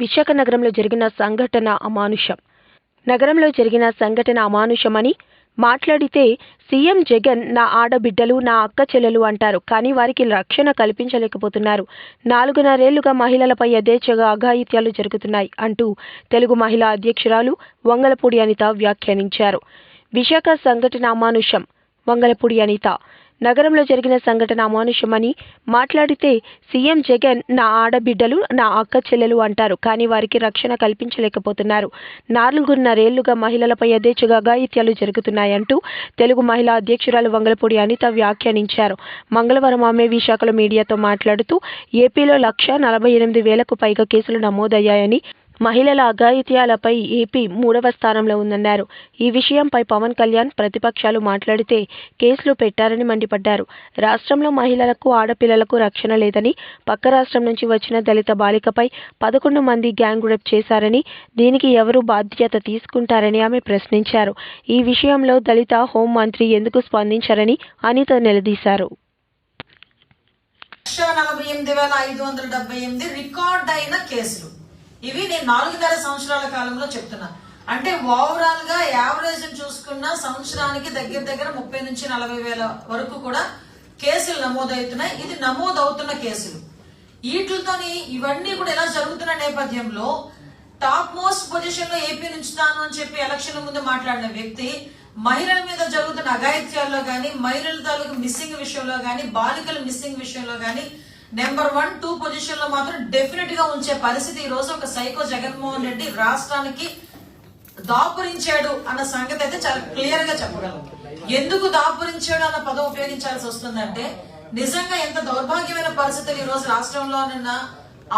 విశాఖ నగరంలో జరిగిన సంఘటన అమానుషం. నగరంలో జరిగిన సంఘటన అమానుషమని మాట్లాడితే సీఎం జగన్ నా ఆడబిడ్డలు నా అక్క చెల్లెలు అంటారు. కానీ వారికి రక్షణ కల్పించలేకపోతున్నారు. నాలుగున్నరేళ్ళుగా మహిళలపై యథేచ్ఛగా అఘాయిత్యాలు జరుగుతున్నాయి అంటూ తెలుగు మహిళా అధ్యక్షురాలు వంగలపూడి అనిత వ్యాఖ్యానించారు. విశాఖ సంఘటన అమానుషం. వంగలపూడి అనిత. నగరంలో జరిగిన సంఘటన అమానుషమని మాట్లాడితే సీఎం జగన్ నా ఆడబిడ్డలు నా అక్క చెల్లెలు అంటారు కానీ వారికి రక్షణ కల్పించలేకపోతున్నారు. నాలుగున్నరేళ్ళుగా మహిళలపై యథేచ్ఛగా అఘాయిత్యాలు జరుగుతున్నాయంటూ తెలుగు మహిళా అధ్యక్షురాలు వంగలపూడి అనిత వ్యాఖ్యానించారు. మంగళవారం ఆమె విశాఖలో మీడియాతో మాట్లాడుతూ ఏపీలో లక్ష నలభై ఎనిమిది వేలకు పైగా కేసులు నమోదయ్యాయని మహిళల అఘాయిత్యాలపై ఏపీ మూడవ స్థానంలో ఉందన్నారు. ఈ విషయంపై పవన్ కళ్యాణ్ ప్రతిపక్షాలు మాట్లాడితే కేసులు పెట్టారని మండిపడ్డారు. రాష్ట్రంలో మహిళలకు ఆడపిల్లలకు రక్షణ లేదని పక్క రాష్ట్రం నుంచి వచ్చిన దళిత బాలికపై పదకొండు మంది గ్యాంగ్ రేప్ చేశారని దీనికి ఎవరు బాధ్యత తీసుకుంటారని ఆమె ప్రశ్నించారు. ఈ విషయంలో దళిత హోం మంత్రి ఎందుకు స్పందించారని అనిత నిలదీశారు. లక్ష నలభై ఎనిమిది వేల ఐదు వందల డెబ్బై ఎనిమిది రికార్డ్ అయిన కేసులు. ఇవి నేను నాలుగున్నర సంవత్సరాల కాలంలో చెప్తున్నా. అంటే ఓవరాల్గా యావరేజ్ చూసుకున్న సంవత్సరానికి దగ్గర దగ్గర ముప్పై నుంచి నలభై వేల వరకు కూడా కేసులు నమోదవుతున్నాయి. ఇది నమోదవుతున్న కేసులు. వీటితోని ఇవన్నీ కూడా ఎలా జరుగుతున్న నేపథ్యంలో టాప్ మోస్ట్ పొజిషన్లో ఏపీ నుంచుతాను అని చెప్పి ఎలక్షన్ ముందు మాట్లాడిన వ్యక్తి మహిళల మీద జరుగుతున్న అఘాయిత్యాల్లో కానీ మహిళల తాలూకు మిస్సింగ్ విషయంలో కానీ బాలికల మిస్సింగ్ విషయంలో కానీ నెంబర్ వన్ టూ పొజిషన్లో మాత్రం డెఫినెట్గా ఉంచే పరిస్థితి ఈ రోజు ఒక సైకో జగన్మోహన్ రెడ్డి రాష్ట్రానికి దాపురించాడు అన్న సంగతి అయితే చాలా క్లియర్గా చెప్పగలం. ఎందుకు దాపురించాడు అన్న పదం ఉపయోగించాల్సి వస్తుందంటే నిజంగా ఎంత దౌర్భాగ్యమైన పరిస్థితులు ఈ రోజు రాష్ట్రంలో నిన్న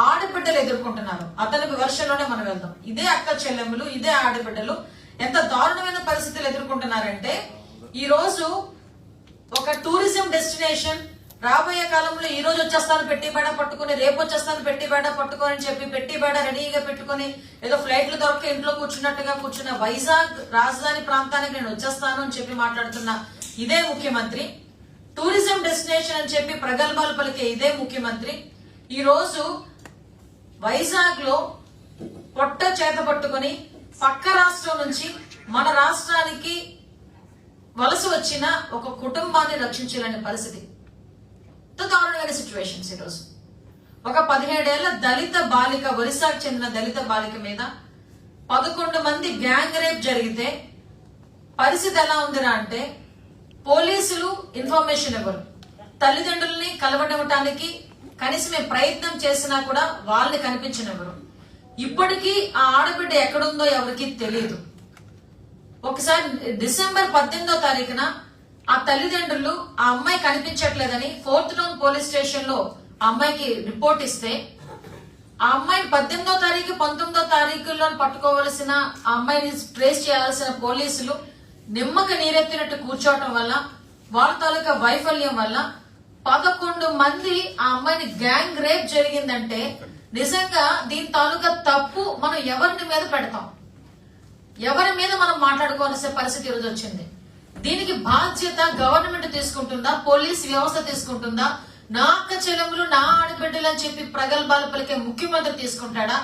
ఆడబిడ్డలు ఎదుర్కొంటున్నారు. అతని వర్షంలోనే మనం వెళ్దాం. ఇదే అక్క చెల్లెములు ఇదే ఆడబిడ్డలు ఎంత దారుణమైన పరిస్థితులు ఎదుర్కొంటున్నారంటే ఈ రోజు ఒక టూరిజం డెస్టినేషన్ రాబోయే కాలంలో ఈ రోజు వచ్చేస్తాను పెట్టి బేడ పట్టుకుని రేపు వచ్చేస్తాను పెట్టి బేడ పట్టుకొని అని చెప్పి పెట్టి బేడ రెడీగా పెట్టుకుని ఏదో ఫ్లైట్లు దొరక ఇంట్లో కూర్చున్నట్టుగా కూర్చున్న వైజాగ్ రాజధాని ప్రాంతానికి నేను వచ్చేస్తాను అని చెప్పి మాట్లాడుతున్న ఇదే ముఖ్యమంత్రి. టూరిజం డెస్టినేషన్ అని చెప్పి ప్రగల్భాలు పలికే ఇదే ముఖ్యమంత్రి. ఈ రోజు వైజాగ్లో పొట్ట చేత పట్టుకొని పక్క రాష్ట్రం నుంచి మన రాష్ట్రానికి వలస వచ్చిన ఒక కుటుంబాన్ని రక్షించలేని పరిస్థితి. ఎంత దారుణమైన సిచ్యువేషన్స్ ఈరోజు. ఒక పదిహేడేళ్ళ దళిత బాలిక ఒరిస్సాకు చెందిన దళిత బాలిక మీద పదకొండు మంది గ్యాంగ్ రేప్ జరిగితే పరిస్థితి ఎలా ఉందిరా అంటే పోలీసులు ఇన్ఫర్మేషన్ ఇవ్వరు. తల్లిదండ్రుల్ని కలవడటానికి కనీసమే ప్రయత్నం చేసినా కూడా వాళ్ళని కనిపించనివ్వరు. ఇప్పటికీ ఆ ఆడబిడ్డ ఎక్కడుందో ఎవరికి తెలియదు ఒకసారి డిసెంబర్ పద్దెనిమిదో తారీఖున ఆ తల్లిదండ్రులు ఆ అమ్మాయి కనిపించట్లేదని ఫోర్త్ టౌన్ పోలీస్ స్టేషన్లో ఆ అమ్మాయికి రిపోర్ట్ ఇస్తే ఆ అమ్మాయి పద్దెనిమిదో తారీఖు పంతొమ్మిదో తారీఖుల్లో పట్టుకోవలసిన ఆ అమ్మాయిని ట్రేస్ చేయాల్సిన పోలీసులు నిమ్మక నీరెత్తినట్టు కూర్చోవటం వల్ల వాళ్ళ తాలూకా వైఫల్యం వల్ల పదకొండు మంది ఆ అమ్మాయిని గ్యాంగ్ రేప్ జరిగిందంటే నిజంగా దీని తాలూకా తప్పు మనం ఎవరిని మీద పెడతాం? ఎవరి మీద మనం మాట్లాడుకోవాల్సిన పరిస్థితి ఈరోజు వచ్చింది? దీనికి బాధ్యత గవర్నమెంట్ తీసుకుంటుందా? పోలీస్ వ్యవస్థ తీసుకుంటుందా? నా అక్క చెల్లెములు నా ఆడబిడ్డలు అని చెప్పి ప్రగల్భాలు పలికే ముఖ్యమంత్రి తీసుకుంటాడా?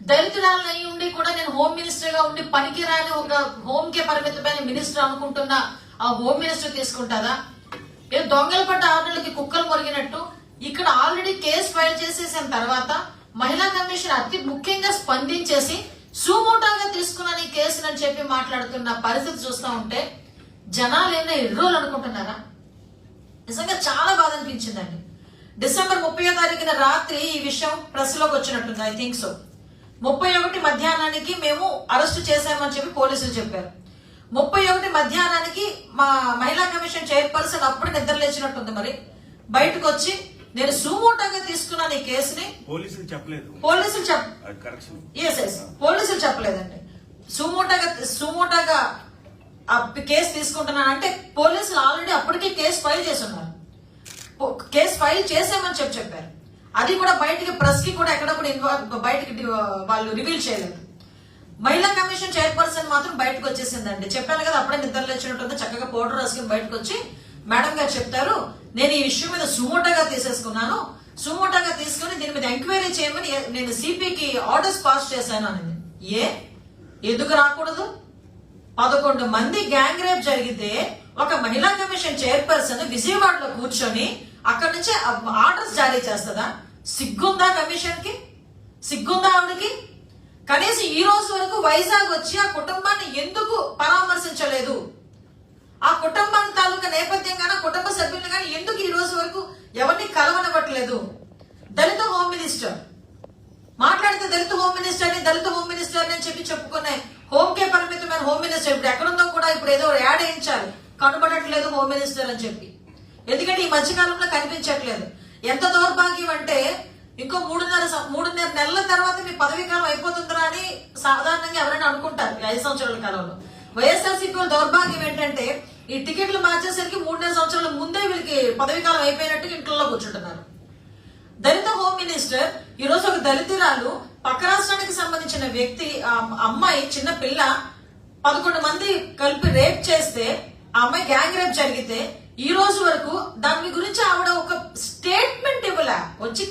దళితురాలను అయి ఉండి కూడా నేను హోమ్ మినిస్టర్గా ఉండి పనికిరాని ఒక హోమ్ కే పరిమితమైన మినిస్టర్ అనుకుంటున్న ఆ హోమ్ మినిస్టర్ తీసుకుంటారా? ఏ దొంగల పట్ట ఆరులకి కుక్కలు మొరిగినట్టు ఇక్కడ ఆల్రెడీ కేసు ఫైల్ చేసేసిన తర్వాత మహిళా కమిషన్ అతి ముఖ్యంగా స్పందించేసి సుమోటాగా తీసుకున్న ఈ కేసునని చెప్పి మాట్లాడుతున్న పరిస్థితి చూస్తా ఉంటే జనాలు ఏమైనా ఎర్రోలు అనుకుంటున్నారా నిజంగా చాలా బాధ అనిపించిందండి. డిసెంబర్ ముప్పై తారీఖున రాత్రి ఈ విషయం ప్రెస్లోకి వచ్చినట్టుంది ఐ థింక్ సో. ముప్పై ఒకటి మధ్యాహ్నానికి మేము అరెస్ట్ చేశామని చెప్పి పోలీసులు చెప్పారు. ముప్పై ఒకటి మధ్యాహ్నానికి మా మహిళా కమిషన్ చైర్పర్సన్ అప్పుడు నిద్ర లేచినట్టుంది మరి. బయటకు వచ్చి నేను సుమోటాగా తీసుకున్నాను ఈ కేసుని. పోలీసులు చెప్పలేదు. పోలీసులు చెప్ అది కరెక్షన్. ఎస్ ఎస్ పోలీసులు చెప్పలేదండి. సుమోటాగా సుమోటాగా కేసు తీసుకుంటున్నాను అంటే పోలీసులు ఆల్రెడీ అప్పటికే కేసు ఫైల్ చేసి ఉన్నారు కేసు ఫైల్ చేసామని చెప్పి చెప్పారు. అది కూడా బయటికి ప్రెస్కి కూడా ఎక్కడ కూడా ఇన్వాల్వ్ వాళ్ళు రివీల్ చేయలేదు. మహిళా కమిషన్ చైర్పర్సన్ మాత్రం బయటకు వచ్చేసిందండి. చెప్పాను కదా అప్పుడే నిద్ర లేచినట్టుంది చక్కగా పౌడర్ రాసుకుని బయటకు వచ్చి మేడం గారు చెప్తారు నేను ఈ ఇష్యూ మీద సుమోటోగా తీసేసుకున్నాను. సుమోటాగా తీసుకుని దీని మీద ఎంక్వైరీ చేయమని నేను సిపికి ఆర్డర్స్ పాస్ చేశాను అనేది. ఏ? ఎందుకు రాకూడదు? పదకొండు మంది గ్యాంగ్ రేప్ జరిగితే ఒక మహిళా కమిషన్ చైర్పర్సన్ విజయవాడలో కూర్చొని అక్కడి నుంచి ఆర్డర్స్ జారీ చేస్తుందా? సిగ్గుందా కమిషన్కి సిగ్గుందా ఆవిడకి? కనీసం ఈ రోజు వరకు వైజాగ్ వచ్చి ఆ కుటుంబాన్ని ఎందుకు పరామర్శించలేదు? ఆ కుటుంబాన్ని తాలూకా నేపథ్యం కానీ కుటుంబ సభ్యులు కానీ ఎందుకు ఈ రోజు వరకు ఎవరిని కలవనివ్వట్లేదు? దళిత హోమ్ మినిస్టర్. మాట్లాడితే దళిత హోమ్ మినిస్టర్ అని దళిత హోమ్ మినిస్టర్ అని చెప్పి చెప్పుకునే హోమ్ కే పరిమితమైన హోమ్ మినిస్టర్ ఇప్పుడు ఎక్కడుందో కూడా ఇప్పుడు ఏదో యాడ్ వేయించాలి కనబడట్లేదు హోమ్ మినిస్టర్ అని చెప్పి. ఎందుకంటే ఈ మధ్యకాలంలో కనిపించట్లేదు. ఎంత దౌర్భాగ్యం అంటే ఇంకో మూడున్నర మూడున్నర నెలల తర్వాత మీ పదవీకాలం అయిపోతుందిరా అని సాధారణంగా ఎవరైనా అనుకుంటారు ఐదు సంవత్సరాల కాలంలో. వైఎస్ఆర్సీపీ వాళ్ళ దౌర్భాగ్యం ఏంటంటే ఈ టికెట్లు మార్చేసరికి మూడున్నర సంవత్సరాల ముందే వీళ్ళకి పదవీకాలం అయిపోయినట్టు ఇంట్లో కూర్చుంటున్నారు. దళిత హోమ్ మినిస్టర్ ఈ రోజు ఒక దళితురాలు పక్క రాష్ట్రానికి సంబంధించిన వ్యక్తి అమ్మాయి చిన్న పిల్ల పదకొండు మంది కలిపి రేప్ చేస్తే ఆ అమ్మాయి గ్యాంగ్ రేప్ జరిగితే ఈ రోజు వరకు దాని గురించి ఆవిడ ఒక స్టేట్మెంట్ ఇవ్వలే. వచ్చి